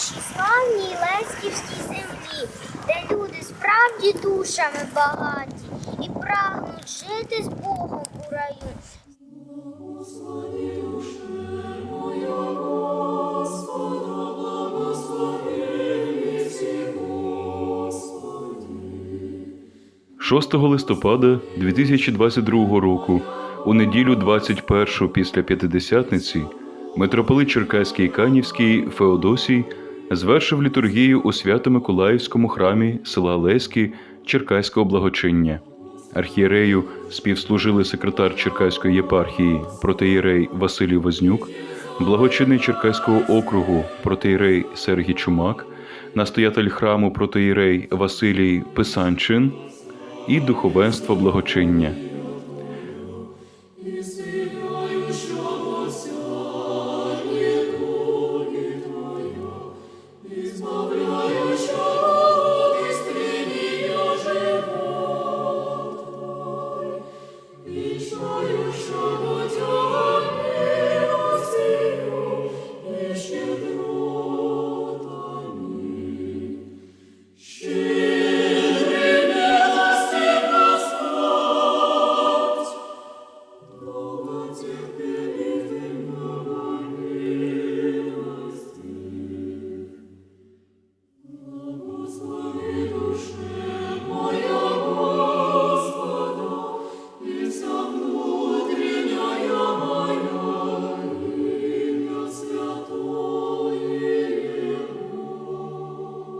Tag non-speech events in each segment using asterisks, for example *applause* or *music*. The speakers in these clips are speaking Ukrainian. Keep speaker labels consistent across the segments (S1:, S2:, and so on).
S1: нашій славній Леськівській землі, де люди справді душами багаті і прагнуть жити з Богом у раю.
S2: – 6 листопада 2022 року, у неділю 21 після П'ятидесятниці, митрополит Черкаський Канівський Феодосій звершив літургію у Свято-Миколаївському храмі села Леськи Черкаського благочиння. Архієрею співслужили секретар Черкаської єпархії протеєрей Василій Вознюк, благочинний Черкаського округу протеєрей Сергій Чумак, настоятель храму протеєрей Василій Писанчин і духовенство благочиння.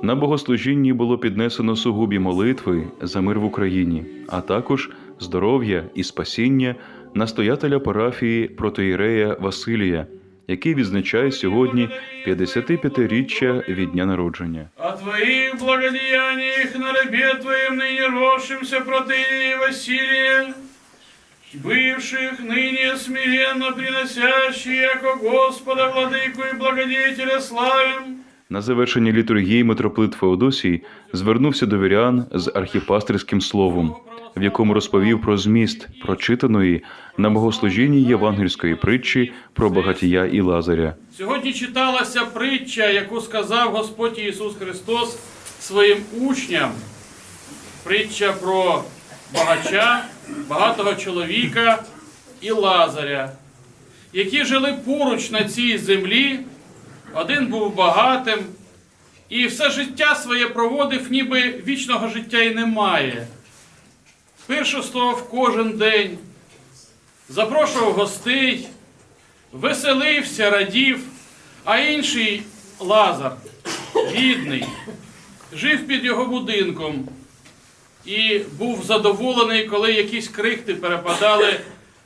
S2: На богослужінні було піднесено сугубі молитви за мир в Україні, а також здоров'я і спасіння настоятеля парафії протоїрея Василія, який відзначає сьогодні 55-річчя від дня народження.
S3: О Твоих благодеяниях на рабе Твоем ныне росшимся протеерей Василия, бывших ныне смиренно приносящий, яко Господа, Владыку и Благодетеля славим,
S2: на завершенні літургії митрополит Феодосій звернувся до вірян з архіпастерським словом, в якому розповів про зміст прочитаної на богослужінні євангельської притчі про багатія і Лазаря.
S3: Сьогодні читалася притча, яку сказав Господь Ісус Христос своїм учням. Притча про багача, багатого чоловіка і Лазаря, які жили поруч на цій землі. Один був багатим і все життя своє проводив, ніби вічного життя й немає. Пиршествував кожен день, запрошував гостей, веселився, радів, а інший Лазар, бідний, жив під його будинком і був задоволений, коли якісь крихти перепадали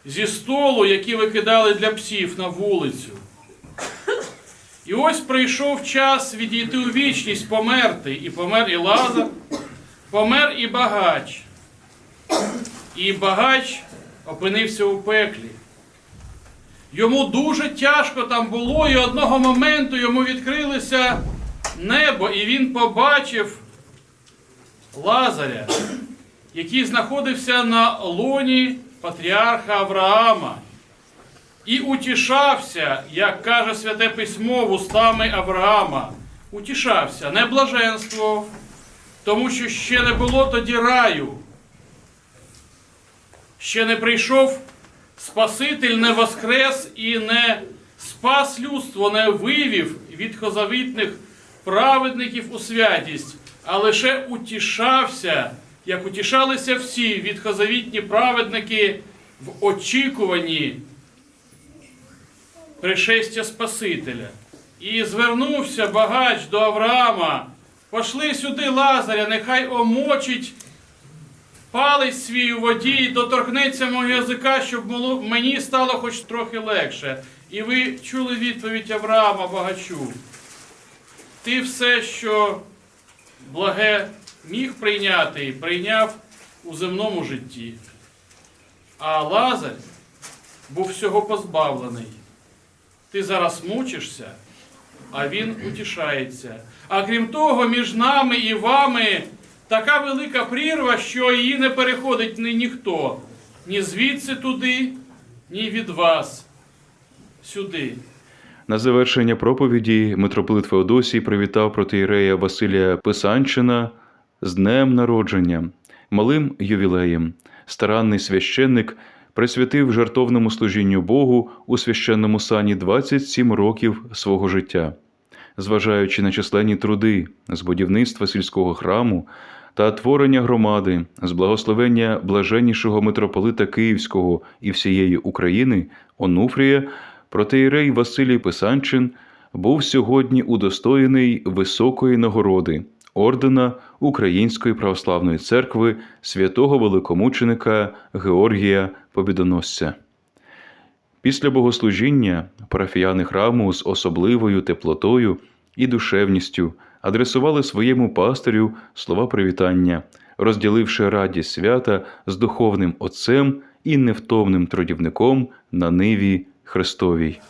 S3: зі столу, які викидали для псів на вулицю. І ось прийшов час відійти у вічність, померти. І помер і Лазар, помер і багач. І багач опинився у пеклі. Йому дуже тяжко там було, і одного моменту йому відкрилося небо, і він побачив Лазаря, який знаходився на лоні патріарха Авраама. І утішався, як каже Святе Письмо вустами Авраама, утішався, не блаженствував, тому що ще не було тоді раю. Ще не прийшов Спаситель, не воскрес і не спас людство, не вивів від хозавітних праведників у святість, а лише утішався, як утішалися всі відхозавітні праведники в очікуванні пришестя Спасителя. І звернувся багач до Авраама. Пошли сюди Лазаря, нехай омочить палець свій у воді і доторкнеться мого язика, щоб мені стало хоч трохи легше. І ви чули відповідь Авраама багачу. Ти все, що благе міг прийняти, прийняв у земному житті. А Лазар був всього позбавлений. Ти зараз мучишся, а він утішається. А крім того, між нами і вами така велика прірва, що її не переходить ні ніхто. Ні звідси туди, ні від вас сюди.
S2: На завершення проповіді митрополит Феодосій привітав протиєрея Василія Писанчина з днем народження, малим ювілеєм. Старанний священник присвятив жертовному служінню Богу у священному сані 27 років свого життя. Зважаючи на численні труди з будівництва сільського храму та творення громади, з благословення блаженнішого митрополита Київського і всієї України Онуфрія, протеєрей Василій Писанчин був сьогодні удостоєний високої нагороди ордена Української православної церкви святого великомученика Георгія Побідоносця. Після богослужіння парафіяни храму з особливою теплотою і душевністю адресували своєму пастирю слова привітання, розділивши радість свята з духовним отцем і невтомним трудівником на ниві Христовій.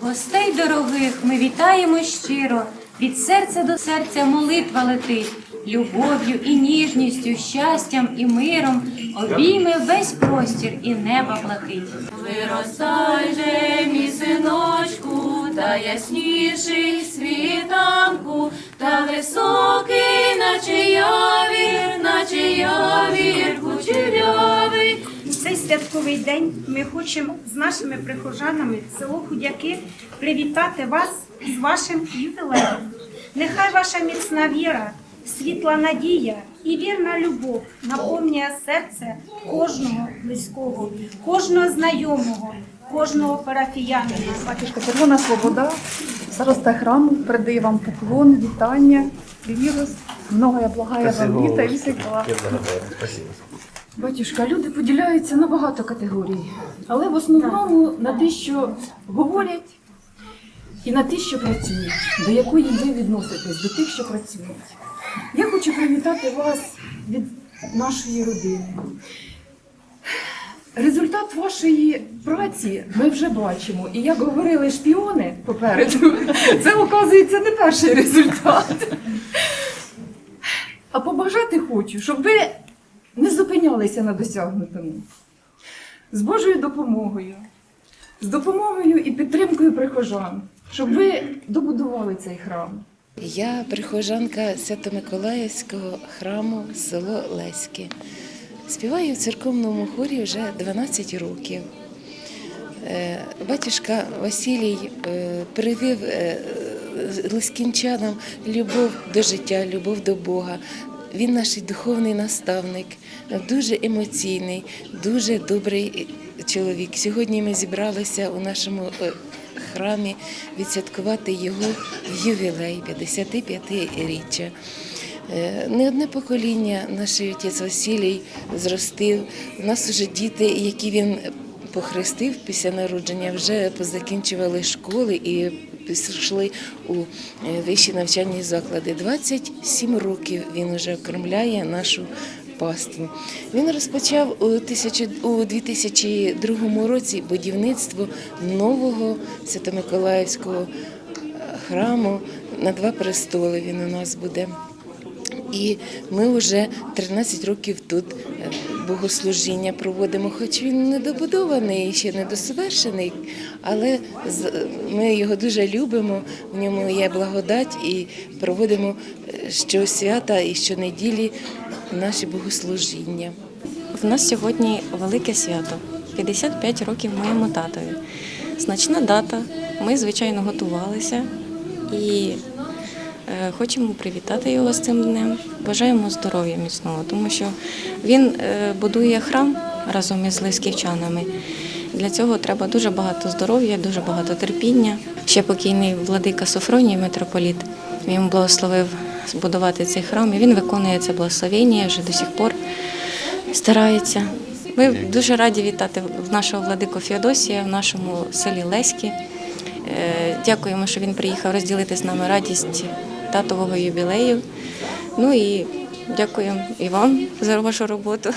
S4: Гостей дорогих ми вітаємо щиро, від серця до серця молитва летить, любов'ю і ніжністю, щастям і миром обійме весь простір і неба платить. Виростай же, мій синочку, та ясніший світанку, та високий, наче явір, наче явір кучерявий.
S5: Святковий день ми хочемо з нашими прихожанами село Худяки привітати вас з вашим ювілеєм. Нехай ваша міцна віра, світла надія і вірна любов наповнює серце кожного близького, кожного знайомого, кожного парафіянина.
S6: Батюшка Червона Свобода, староста храму, передає вам поклон, вітання, вірус, многое благая вам літа і всегда. Батюшка, люди поділяються на багато категорій, але в основному на те, що говорять, і на те, що працюють, до якої ви відноситесь, до тих, що працюють. Я хочу привітати вас від нашої родини. Результат вашої праці ми вже бачимо. І як говорили шпіони попереду, *laughs* це оказується не перший результат. А побажати хочу, щоб ви не зупинялися на досягнутому. З Божою допомогою, з допомогою і підтримкою прихожан, щоб ви добудували цей храм.
S7: Я прихожанка Свято-Миколаївського храму село Леське. Співаю в церковному хорі вже 12 років. Е, Батюшка Василій е, привив е, любов до життя, любов до Бога. Він наш духовний наставник, дуже емоційний, дуже добрий чоловік. Сьогодні ми зібралися у нашому е, храмі відсвяткувати його ювілей 55-річчя. Е, Не одне покоління наш отець Василій зростив. У нас вже діти, які він похрестив після народження, вже позакінчували школи і пішли у е, вищі навчальні заклади. 27 років він вже окремляє нашу паству. Він розпочав у, 2002 році будівництво нового Свято-Миколаївського храму на два престоли. Він у нас буде. І ми вже 13 років тут богослужіння проводимо, хоч він не добудований, ще не досовершений, але ми його дуже любимо, в ньому є благодать і проводимо е, щосвята і щонеділі наші богослужіння.
S8: В нас сьогодні велике свято 55 років моєму татові. Значна дата. Ми, звичайно, готувалися і хочемо привітати його з цим днем. Бажаємо здоров'я міцного, тому що він е, будує храм разом із лисківчанами. Для цього треба дуже багато здоров'я, дуже багато терпіння. Ще покійний владика Софроній, митрополіт, він благословив збудувати цей храм, і він виконує це благословення вже до сих пор старається. Ми дуже раді вітати нашого владику Феодосія в нашому селі Леськи. Е, Дякуємо, що він приїхав розділити з нами радість татового юбілею. Ну і дякую і вам за вашу роботу.